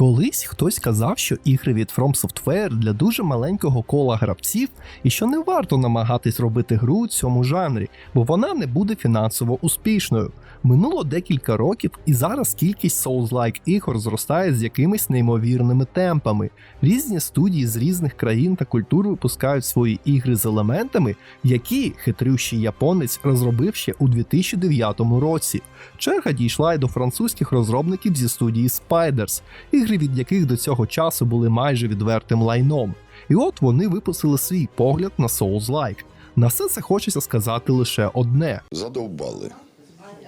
Колись хтось казав, що ігри від From Software для дуже маленького кола гравців, і що не варто намагатись робити гру у цьому жанрі, бо вона не буде фінансово успішною. Минуло декілька років, і зараз кількість Souls-like ігор зростає з якимись неймовірними темпами. Різні студії з різних країн та культур випускають свої ігри з елементами, які хитрющий японець розробив ще у 2009 році. Черга дійшла й до французьких розробників зі студії Spiders, ігри від яких до цього часу були майже відвертим лайном. І от вони випустили свій погляд на Souls-like. На все це хочеться сказати лише одне: Задовбали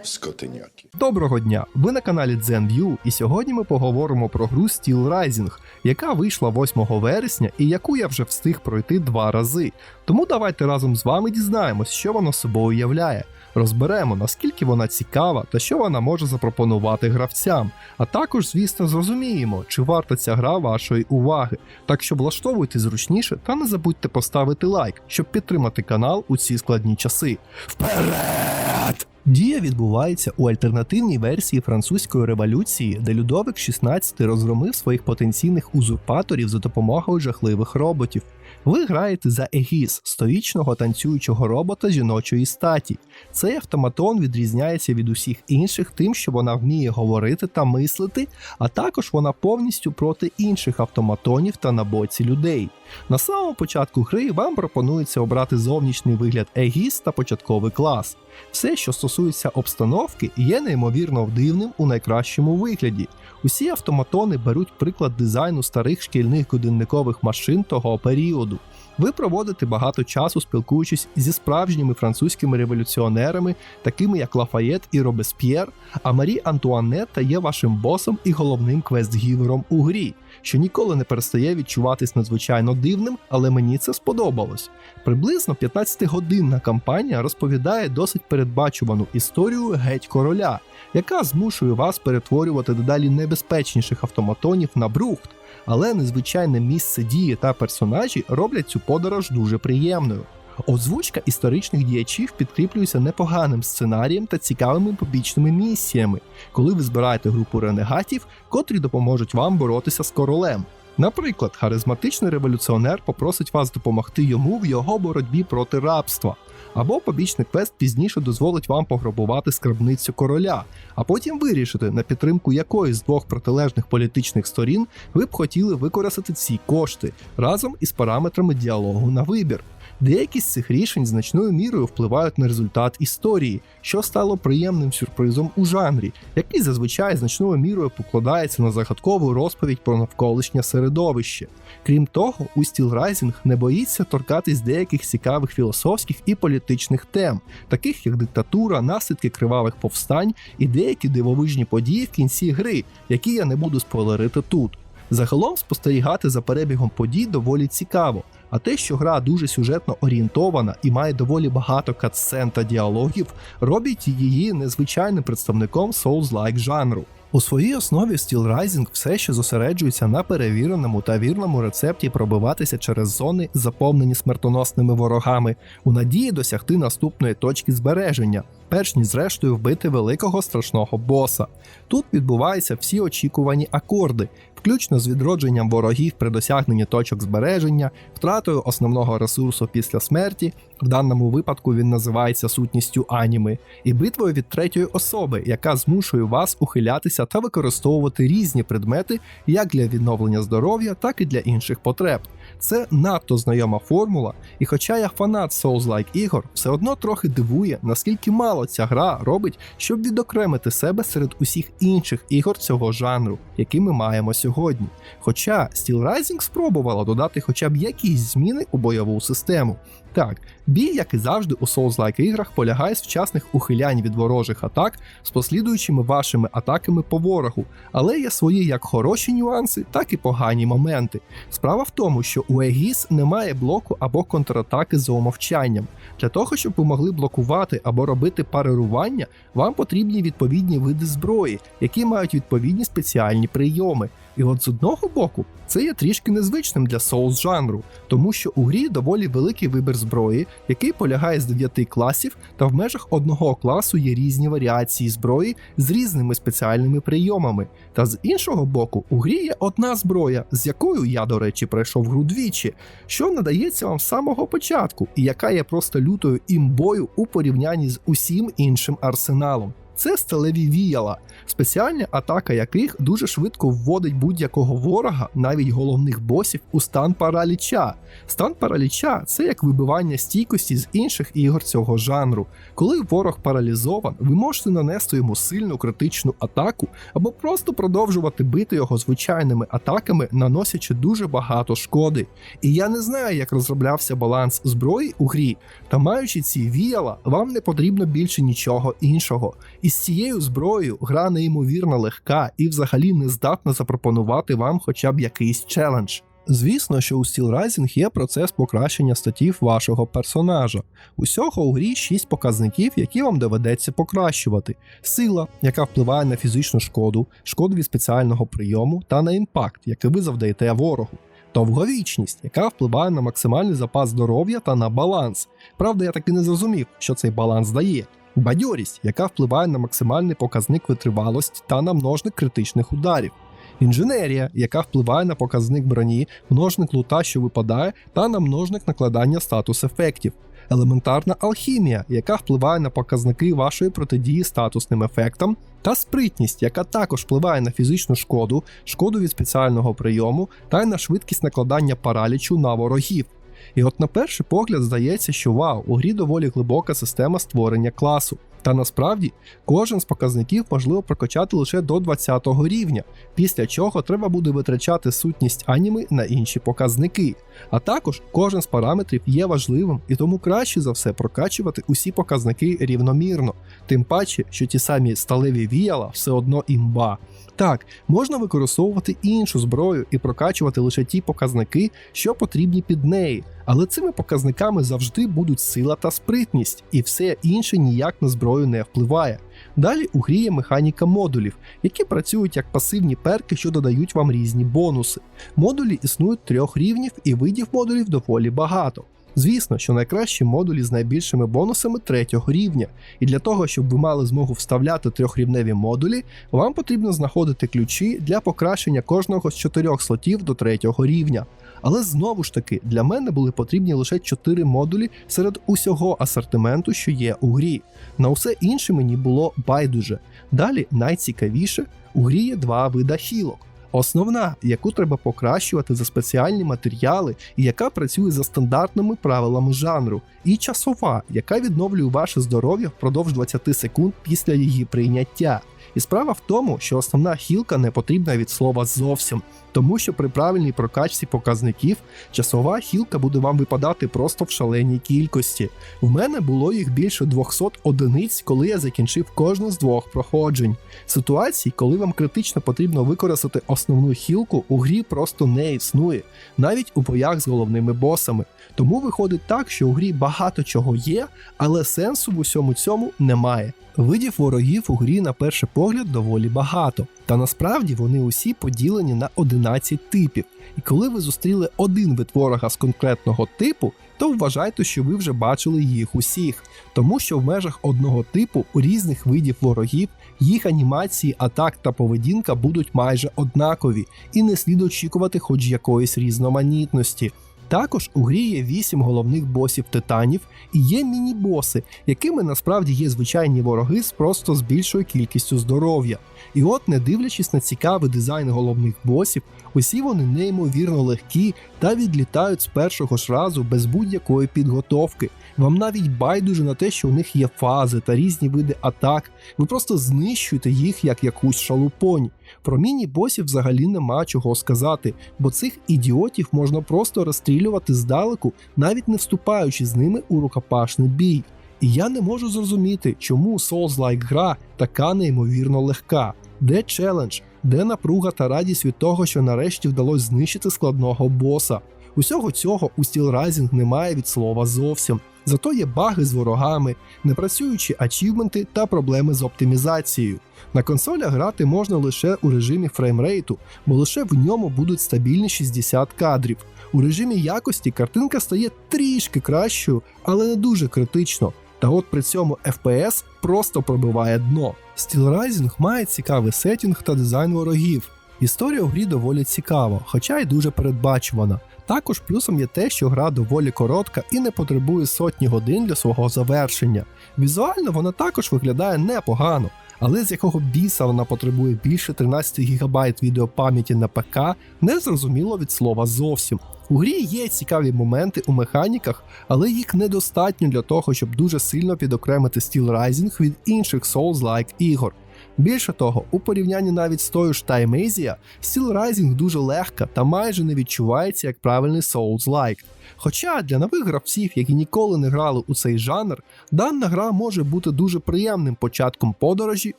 скотиняки. Доброго дня! Ви на каналі ZenView, і сьогодні ми поговоримо про гру Steel Rising, яка вийшла 8 вересня і яку я вже встиг пройти два рази. Тому давайте разом з вами дізнаємось, що вона собою являє. Розберемо, наскільки вона цікава та що вона може запропонувати гравцям. А також, звісно, зрозуміємо, чи варта ця гра вашої уваги. Так що влаштовуйте зручніше та не забудьте поставити лайк, щоб підтримати канал у ці складні часи. Вперед! Дія відбувається у альтернативній версії французької революції, де Людовик XVI розгромив своїх потенційних узурпаторів за допомогою жахливих роботів. Ви граєте за Егіс, сторічного танцюючого робота жіночої статі. Цей автоматон відрізняється від усіх інших тим, що вона вміє говорити та мислити, а також вона повністю проти інших автоматонів та на боці людей. На самому початку гри вам пропонується обрати зовнішній вигляд Егіс та початковий клас. Все, що стосується обстановки, є неймовірно дивним у найкращому вигляді. Усі автоматони беруть приклад дизайну старих шкільних годинникових машин того періоду. Ви проводите багато часу спілкуючись зі справжніми французькими революціонерами, такими як Лафаєт і Робесп'єр, а Марі Антуанетта є вашим босом і головним квест-гівером у грі, що ніколи не перестає відчуватись надзвичайно дивним, але мені це сподобалось. Приблизно 15-годинна кампанія розповідає досить передбачувану історію геть короля, яка змушує вас перетворювати дедалі небезпечніших автоматонів на брухт, але незвичайне місце дії та персонажі роблять цю подорож дуже приємною. Озвучка історичних діячів підкріплюється непоганим сценарієм та цікавими побічними місіями, коли ви збираєте групу ренегатів, котрі допоможуть вам боротися з королем. Наприклад, харизматичний революціонер попросить вас допомогти йому в його боротьбі проти рабства. Або побічний квест пізніше дозволить вам пограбувати скарбницю короля, а потім вирішити, на підтримку якої з двох протилежних політичних сторін ви б хотіли використати ці кошти разом із параметрами діалогу на вибір. Деякі з цих рішень значною мірою впливають на результат історії, що стало приємним сюрпризом у жанрі, який зазвичай значною мірою покладається на загадкову розповідь про навколишнє середовище. Крім того, у Rising не боїться торкатись деяких цікавих філософських і політичних тем, таких як диктатура, наслідки кривавих повстань і деякі дивовижні події в кінці гри, які я не буду спойлерити тут. Загалом спостерігати за перебігом подій доволі цікаво. А те, що гра дуже сюжетно орієнтована і має доволі багато катсцен та діалогів, робить її незвичайним представником Souls-like жанру. У своїй основі Steel Rising все ще зосереджується на перевіреному та вірному рецепті пробиватися через зони, заповнені смертоносними ворогами, у надії досягти наступної точки збереження, перш ніж зрештою вбити великого страшного боса. Тут відбуваються всі очікувані акорди, включно з відродженням ворогів при досягненні точок збереження, втратою основного ресурсу після смерті, в даному випадку він називається сутністю аніми, і битвою від третьої особи, яка змушує вас ухилятися та використовувати різні предмети як для відновлення здоров'я, так і для інших потреб. Це надто знайома формула, і хоча я фанат Souls-like ігор, все одно трохи дивує, наскільки мало ця гра робить, щоб відокремити себе серед усіх інших ігор цього жанру, які ми маємо сьогодні. Хоча Steel Rising спробувала додати хоча б якісь зміни у бойову систему. Так, бій, як і завжди у Souls-like іграх, полягає з вчасних ухилянь від ворожих атак з послідуючими вашими атаками по ворогу, але є свої як хороші нюанси, так і погані моменти. Справа в тому, що у Егіс немає блоку або контратаки за умовчанням. Для того, щоб ви могли блокувати або робити парирування, вам потрібні відповідні види зброї, які мають відповідні спеціальні прийоми. І от з одного боку, це є трішки незвичним для соус жанру, тому що у грі доволі великий вибір зброї, який полягає з 9 класів, та в межах одного класу є різні варіації зброї з різними спеціальними прийомами. Та з іншого боку, у грі є одна зброя, з якою я, до речі, пройшов гру двічі, що надається вам з самого початку, і яка є просто лютою імбою у порівнянні з усім іншим арсеналом. Це сталеві віяла, спеціальна атака яких дуже швидко вводить будь-якого ворога, навіть головних босів, у стан параліча. Стан параліча це як вибивання стійкості з інших ігор цього жанру. Коли ворог паралізован, ви можете нанести йому сильну критичну атаку або просто продовжувати бити його звичайними атаками, наносячи дуже багато шкоди. І я не знаю, як розроблявся баланс зброї у грі, та маючи ці віяла, вам не потрібно більше нічого іншого. І з цією зброєю гра неймовірно легка і взагалі не здатна запропонувати вам хоча б якийсь челендж. Звісно, що у Steel Rising є процес покращення статів вашого персонажа. Усього у грі 6 показників, які вам доведеться покращувати: сила, яка впливає на фізичну шкоду, шкоду від спеціального прийому та на імпакт, який ви завдаєте ворогу. Довговічність, яка впливає на максимальний запас здоров'я та на баланс. Правда, я таки не зрозумів, що цей баланс дає. Бадьорість, яка впливає на максимальний показник витривалості та на множник критичних ударів. Інженерія, яка впливає на показник броні, множник лута, що випадає, та на множник накладання статус ефектів. Елементарна алхімія, яка впливає на показники вашої протидії статусним ефектам, та спритність, яка також впливає на фізичну шкоду, шкоду від спеціального прийому та й на швидкість накладання паралічу на ворогів. І от на перший погляд здається, що вау, у грі доволі глибока система створення класу. Та насправді кожен з показників можливо прокачати лише до 20 рівня, після чого треба буде витрачати сутність аніми на інші показники. А також кожен з параметрів є важливим і тому краще за все прокачувати усі показники рівномірно, тим паче, що ті самі сталеві віяла все одно імба. Так, можна використовувати іншу зброю і прокачувати лише ті показники, що потрібні під неї, але цими показниками завжди будуть сила та спритність, і все інше ніяк на зброю не впливає. Далі у грі є механіка модулів, які працюють як пасивні перки, що додають вам різні бонуси. Модулі існують трьох рівнів, і видів модулів доволі багато. Звісно, що найкращі модулі з найбільшими бонусами третього рівня, і для того, щоб ви мали змогу вставляти трьохрівневі модулі, вам потрібно знаходити ключі для покращення кожного з чотирьох слотів до третього рівня. Але знову ж таки, для мене були потрібні лише 4 модулі серед усього асортименту, що є у грі. На усе інше мені було байдуже. Далі найцікавіше, у грі є два вида хілок. Основна, яку треба покращувати за спеціальні матеріали, і яка працює за стандартними правилами жанру, і часова, яка відновлює ваше здоров'я впродовж 20 секунд після її прийняття. І справа в тому, що основна хілка не потрібна від слова зовсім, тому що при правильній прокачці показників часова хілка буде вам випадати просто в шаленій кількості. В мене було їх більше 200 одиниць, коли я закінчив кожне з двох проходжень. Ситуацій, коли вам критично потрібно використати основну хілку, у грі просто не існує, навіть у боях з головними босами. Тому виходить так, що у грі багато чого є, але сенсу в усьому цьому немає. Видів ворогів у грі на перший погляд доволі багато, та насправді вони усі поділені на 11 типів. І коли ви зустріли один вид ворога з конкретного типу, то вважайте, що ви вже бачили їх усіх, тому що в межах одного типу у різних видів ворогів їх анімації, атак та поведінка будуть майже однакові, і не слід очікувати хоч якоїсь різноманітності. Також у грі є 8 головних босів титанів і є міні-боси, якими насправді є звичайні вороги з просто з більшою кількістю здоров'я. І от, не дивлячись на цікавий дизайн головних босів, усі вони неймовірно легкі та відлітають з першого ж разу без будь-якої підготовки. Вам навіть байдуже на те, що у них є фази та різні види атак. Ви просто знищуєте їх як якусь шалупонь. Про міні-босів взагалі нема чого сказати, бо цих ідіотів можна просто розстрілювати здалеку, навіть не вступаючи з ними у рукопашний бій. І я не можу зрозуміти, чому Souls-like гра така неймовірно легка. Де челендж, де напруга та радість від того, що нарешті вдалося знищити складного боса. Усього цього у Steel немає від слова зовсім. Зато є баги з ворогами, непрацюючі ачівменти та проблеми з оптимізацією. На консолях грати можна лише у режимі фреймрейту, бо лише в ньому будуть стабільні 60 кадрів. У режимі якості картинка стає трішки кращою, але не дуже критично. Та от при цьому FPS просто пробиває дно. Steel Rising має цікавий сетінг та дизайн ворогів. Історія у грі доволі цікава, хоча й дуже передбачувана. Також плюсом є те, що гра доволі коротка і не потребує сотні годин для свого завершення. Візуально вона також виглядає непогано, але з якого біса вона потребує більше 13 ГБ відеопам'яті на ПК, не зрозуміло від слова зовсім. У грі є цікаві моменти у механіках, але їх недостатньо для того, щоб дуже сильно підокремити Steel Rising від інших Souls-like ігор. Більше того, у порівнянні навіть з тою ж Steel Rising дуже легка та майже не відчувається як правильний Souls-like. Хоча для нових гравців, які ніколи не грали у цей жанр, дана гра може бути дуже приємним початком подорожі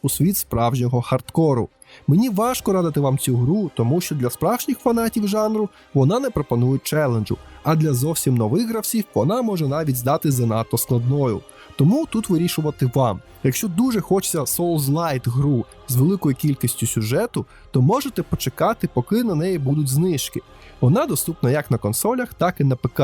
у світ справжнього хардкору. Мені важко радити вам цю гру, тому що для справжніх фанатів жанру вона не пропонує челенджу, а для зовсім нових гравців вона може навіть здати занадто складною. Тому тут вирішувати вам. Якщо дуже хочеться Souls-Light гру з великою кількістю сюжету, то можете почекати, поки на неї будуть знижки. Вона доступна як на консолях, так і на ПК.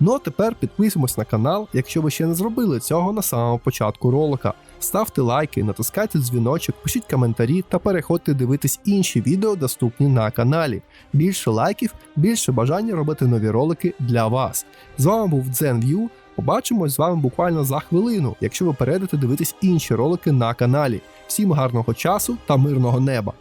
Ну а тепер підписуємось на канал, якщо ви ще не зробили цього на самому початку ролика. Ставте лайки, натискайте дзвіночок, пишіть коментарі та переходьте дивитись інші відео, доступні на каналі. Більше лайків, більше бажання робити нові ролики для вас. З вами був ZenView. Побачимось з вами буквально за хвилину, якщо ви перейдете дивитись інші ролики на каналі. Всім гарного часу та мирного неба!